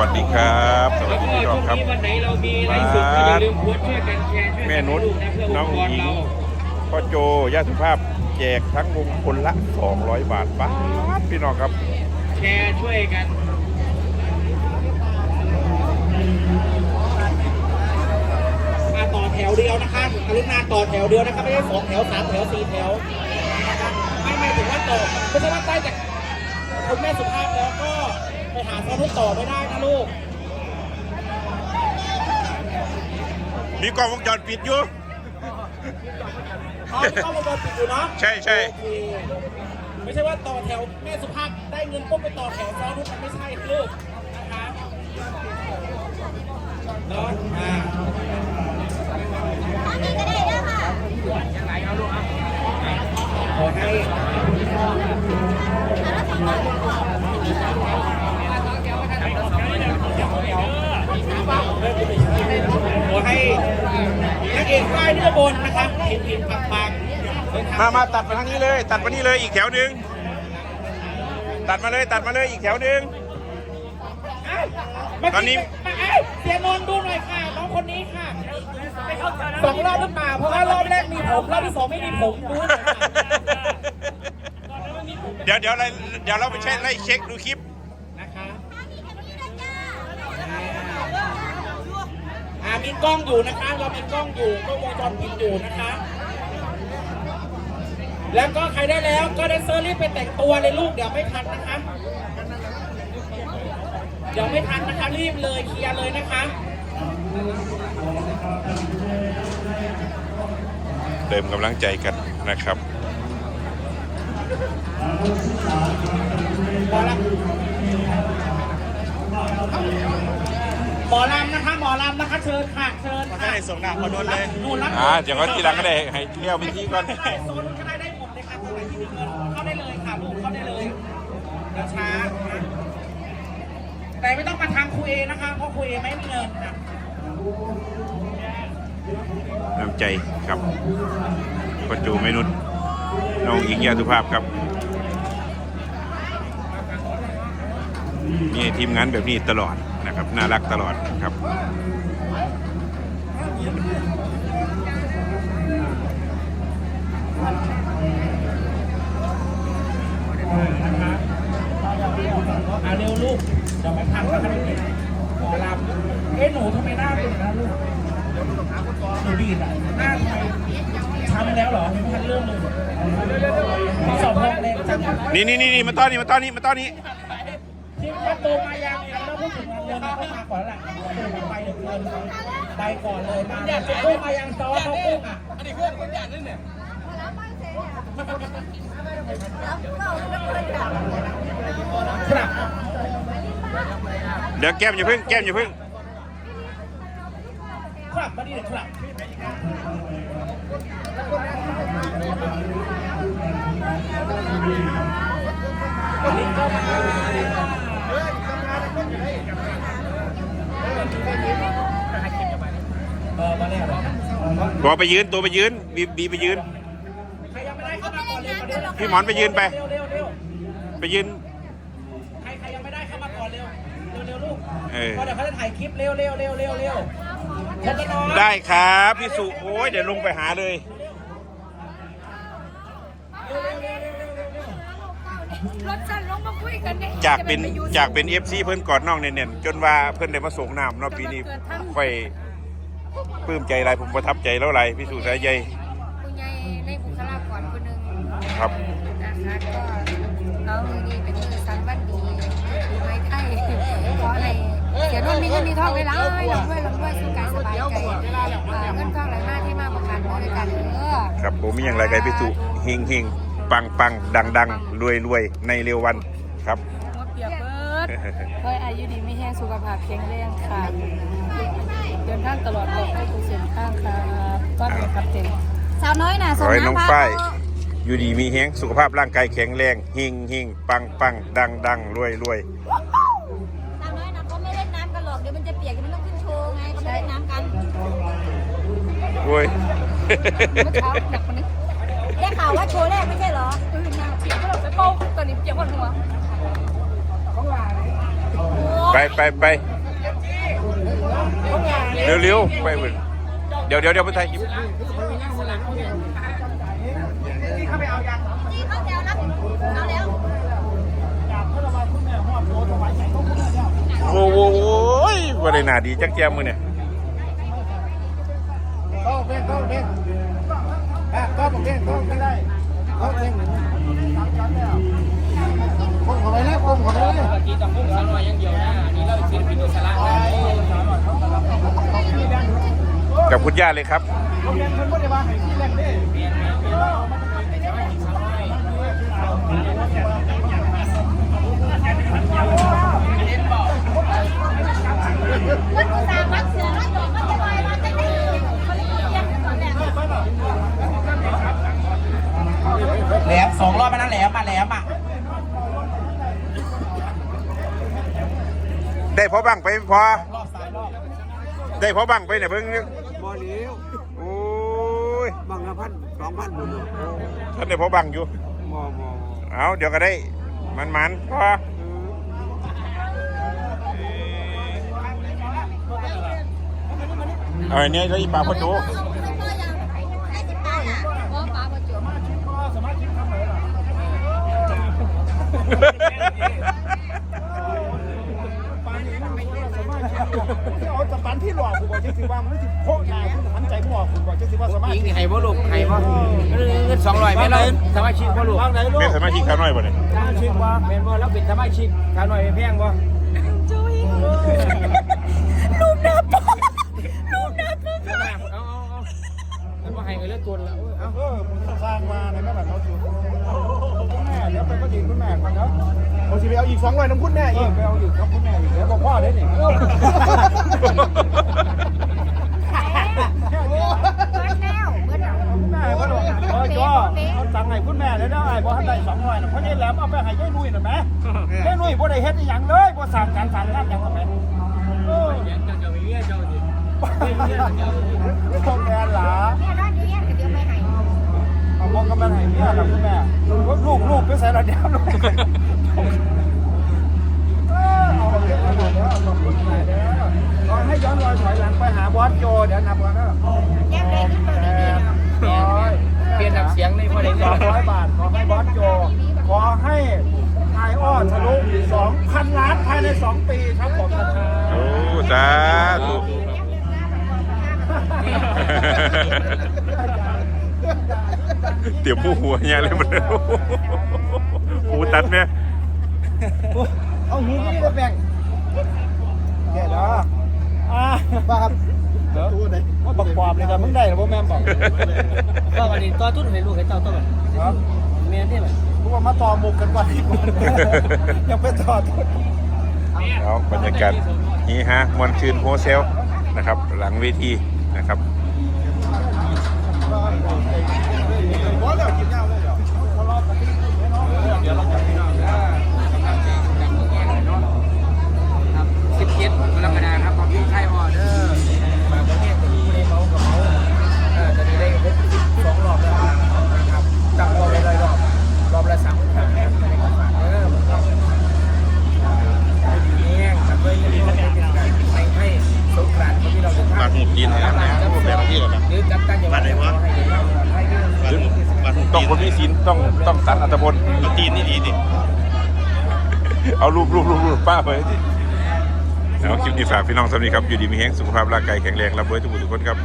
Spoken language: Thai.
วัสดีครับ สวัแล้สวดีก็พี่น้ช่อวงงครับนี้วันไหนเรามีไลฟ์สดก็อย่าลืมโพสต์ช่วยกันแชร์ช่วยแม่กันนุชลูกนะเพื่อน้อองงค์กรหญิงเราพ่อโจย่าสุภาพแจกทั้งวงคนละ 200 บาทป้าดพี่น้องครับ แชร์ช่วยกันมาต่อแถวเดียวนะคะกรุณาต่อแถวเดียวนะครับไม่ใช่สองแถวสามแถวสี่แถวนะครับไม่ไม่ถึงว่าต่อเพราะฉะนั้นใต้จากคุณแม่สุภาพแล้วก็ ไปหาซ้อนให้ต่อไม่ได้นะลูก มีกล้องวงจรปิดอยู่ อ๋อที่ต้องวงจรปิดอยู่เนาะใช่ใช่ โอเคไม่ใช่ว่าต่อแถวแม่สุภาพได้เงินปุ๊บไปต่อแถวซ้อนทุกมันไม่ใช่ลูกนะคะเนาะอ่า ขอให้ขอให้ นักเอกป้ายนิรบนนะครับเห็นเห็นปังปังเดินทางมามาตัดมาทางนี้เลย ตัดมานี่เลยอีกแถวหนึ่งตัดมาเลยตัดมาเลยอีกแถวหนึ่งเมื่ตอนนี้มาเอ้ยเสียนนท์ดูหน่อยค่ะน้องคนนี้ค่ะสองรอบหรือเปล่าเพราะว่ารอบแรกมีผมรอบที่สองไม่มีผมดูหน่อยค่ะเดี๋ยวเดี๋ยวเราเดี๋ยวเราไปเช็คไล่เช็คดูคลิป มีกล้องอยู่นะคะ เรามีกล้องอยู่กล้องวงจรปิดอยู่นะคะ แล้วก็ใครได้แล้วก็ได้เซอร์รีบไปแต่งตัวเลยลูกเดี๋ยวไม่ทันนะคะ เดี๋ยวไม่ทันนะคะรีบเลยเคลียร์เลยนะคะ เติมกำลังใจกันนะครับหมอลำ หมอลำนะคะหมอลำนะคะเชิญค่ะเชิญค่ะให้ส่งหน้าเขาโดนเลยนู่นรับอ่าเดี๋ยวก็ทีหลังก็ได้ให้เลี้ยววิธีก่อนได้โซนก็ได้ได้หมดเลยค่ะตรงไหนที่มีเงินเข้าได้เลยค่ะลูกเข้าได้เลยเดี๋ยวช้านะแต่ไม่ต้องมาทางครูเอนะคะเพราะครูเอไม่มีเงินค่ะน้ำใจครับพ่อโจเมนุษน้องอิงยาสุภาพครับนี่ทีมงานแบบนี้ตลอด นะครับ น่ารักตลอดครับอ่าเร็วลูกเดี๋ยวไม่ทันนะคะเด็กๆหมอลำเอ๊ะหนูทำไมหน้าเป็นอย่างนั้นลูกหนูบีดอะหน้าทำไมช้ำแล้วเหรอไม่ทันเรื่องเลยข้อสอบห้องแรกจังนี่นี่นี่นี่มาต้อนนี่มาต้อนนี่มาต้อนนี่ที่ ประตูมายังยังแล้วพูดถึงงานเรียนก็มาก่อนหละเดินไปเดินไปก่อนเลยมาเนี่ยจะพูดมายังซอเขาพูดอะอันนี้เพื่อนคนอยางนั้นเนี่ยครับเดี๋ยวแก้มอย่าเพิ่งแก้มอย่าเพิ่งครับมาดิครับ เออมาแล้วเหรอ ตัวไปยืนตัวไปยืนบีบีไปยืน ใครยังไม่ได้เข้ามาก่อนเร็วมาเร็วพี่หมอนไปยืนไป เร็วเร็วเร็วไปยืน ใครใครยังไม่ได้เข้ามาก่อนเร็วเร็วเร็วลูกเออพอเดี๋ยวเขาจะถ่ายคลิปเร็วเร็วเร็วเร็วเร็วคนจะนอนได้ครับพี่สุโอ้ยเดี๋ยวลงไปหาเลยรถสั่นลงมาคุยกันเนี่ยจากเป็นจากเป็นเอฟซีเพิ่นกอดน้องเน่นๆจนว่าเพิ่นได้มาส่งน้ำเนาะปีนี้ค่อย ปลื้มใจหลายผมประทับใจแล้วหลายพี่สุสายใยผู้ใหญ่ในบุคลากรคนหนึ่งครับนะคะก็เอามือดีเป็นมือสันวันดีปีใหม่ไทยขอให้เสียนุ่นมีเงินมีทองไว้ร้ายลำด้วยลำด้วยสุขกายสบายใจเอ่อเงินทองไหลมาที่มาประกันด้วยกันเออครับผมมีอย่างไรกันพี่สุเฮงเฮงปังปังดังดังรวยรวยในเร็ววันครับหัวเปียกเบิดเฮ้ยอายุดีไม่แห้งสุขภาพแข็งแรงค่ะ เดินทางตลอดปลอดภัยทุกเส้นทางค่ะก็เป็นครับเต็มสาวน้อยน่ะขอให้น้องฝ้ายอยู่ดีมีแฮงสุขภาพร่างกายแข็งแรงเฮงเฮงปังปังดังดังรวยรวยสาวน้อยนะเขาไม่เล่นน้ำกันหรอกเดี๋ยวมันจะเปียกเดี๋ยวมันต้องขึ้นโชว์ไงเขาไม่เล่นน้ำกันรวย เมื่อเช้าหนักกว่านี้ได้ข่าวว่าโชว์แรกไม่ใช่เหรอเออหน้าเปียกก็เราไปเป้าตอนนี้เปียกหมดหัวของหลานไปไปไป เร็วๆไปเบิ่งเดี๋ยวเดี๋ยวเดี๋ยวไปถ่ายคลิปนี่เขาแถวรับเอาแล้วโอ้โหบ่ได้หนาดีจักเจียมมือเนี่ยก็เป็นก็เป็นก็เป็นก็ไม่ได้ก็เป็นคนของไปแล้วคนของไปแล้ว เมื่อกี้ต้องพุ่งสาวน้อยอยังเดียวนะอันนี่เราศิลปินอิสระนะ กับ คุณย่าเลยครับมันสามารถเสือแล้วหยอกมันจะลอยมาจะได้เขาเรียกยังก่อนแหละแหลมสองรอบมาแล้วแหลมมาแหลมอะได้พอบังไปพอได้พอบังไปเนี่ยเพิ่ง บ่เลี้ยว โอ้ย บางละ พันสองพันหมดเลยท่านได้พอบังอยู่บ่บ่เอาเดี๋ยวก็ได้ มันมันๆพอเอาอันนี้แล้วอีปลาพอโจพ่อยังให้สิบป้าอะพ่อป้าประจวบเอาจะปั นที่หลอกผมบอกจะถือว่ามันจะโคกยาคุณหันใจมั่วผมบอกจะถือว่าสมายิงธินี่ให้บ่ลูกให้บ่เงินสองร้อยแม่เราสมาชิกบ่ลูกวางไหนลูกเป็นสมาชิกขาน้อยบ่เนี่ยสมาชิกบ่แม่นบ่เราเป็นสมาชิกสาวน้อยแพงบ่ กันเรื่องตัวเอาเออผมสร้างมาในแม่แบบเขาอยู่คุณแม่เดี๋ยวไปก็ดีคุณแม่ก่อนเนาะผมจะไปเอาอีกสองร้อยน้ำคุณแม่อีกไปเอาอีกครับคุณแม่อีกเดี๋ยวบอกพ่อได้หนิเบิร์ดแล้วเบิร์ดแล้วแม่ก็บอกเออจ้อเอาตังค์ให้คุณแม่แล้วได้บ่ทันได้สองร้อยนะเพราะนี่แหลมเอาไปให้ยายนุ่ยน่ะแม่ยายนุ่ยบ่ได้เฮ็ดอีหยังเลยบ่สั่งการสั่งงานหยังหรอกแม่เออเดี๋ยวเจ้าจะมีเมียเจ้าสิไม่ต้องแทนหลาเกกับแม่ให้เมียล่ะคุณแม่ลูกลูกไปใส่ละเดียวลูกเออเอาเรื่องเอาเรื่องเอาขอบคุณแม่เด้อขอให้ย้อนรอยถอยหลังไปหาบอสโจเดี๋ยวนับก่อนเด้อยังได้ขึ้นมาดีๆเนาะร้อยเปลี่ยนน้ำเสียงเลยบ่ได้สองร้อยบาทขอให้บอสโจ ขอให้ไออ้อทะลุสองพันล้านภายในสองปีครับผมนะครับโอ้สาธุ เตรียมผู้หัวเนี่ยเลยมันหูตัดเนี่ยเอาหูนี่ได้แบ่งแค่เด้ออ่าบ้าครับเดี๋ยวว่าบักปอบเลยครับมึงได้หรือว่าแม่บอกก็วันนี้ต่อทุนให้ลูกให้เต้าต้นครับแม่นที่แบบพวกมาต่อมุกกันก่อนดีกว่ายังเป็นต่อทุนเอาบรรยากาศนี้ฮะมวนชื่นโฮเซลนะครับ หลังเวทีนะครับ ครับสิบเจ็ดกรกฎาคมครับความยิ่งใช่ออเดอร์มาประเทศที่ไม่เมากับเมาเออจะได้ได้ครบสิบสองรอบแล้วนะครับตั้งรอบไปเลยรอบรอบละสามพันบาทนะครับในการฝากเออผมก็ให้ดีแห้งทำด้วยดีและเป็นการไปให้สงกรานต์ที่เราจะทำปากหมุดดินนะครับนะแบบที่แบบหรือจับตั้งอย่างไร ต้องคนมีศีลต้องต้องสันอัตพลตีนนี่ดีดิเอารูปรูปรูปรูปป้าไปดิเอาคลิปนี้ฝากพี่น้องสำนีครับ อยู่ดีมีแห้งสุขภาพร่างกายแข็งแรงรับไว้ทุกผู้ทุกคนครับ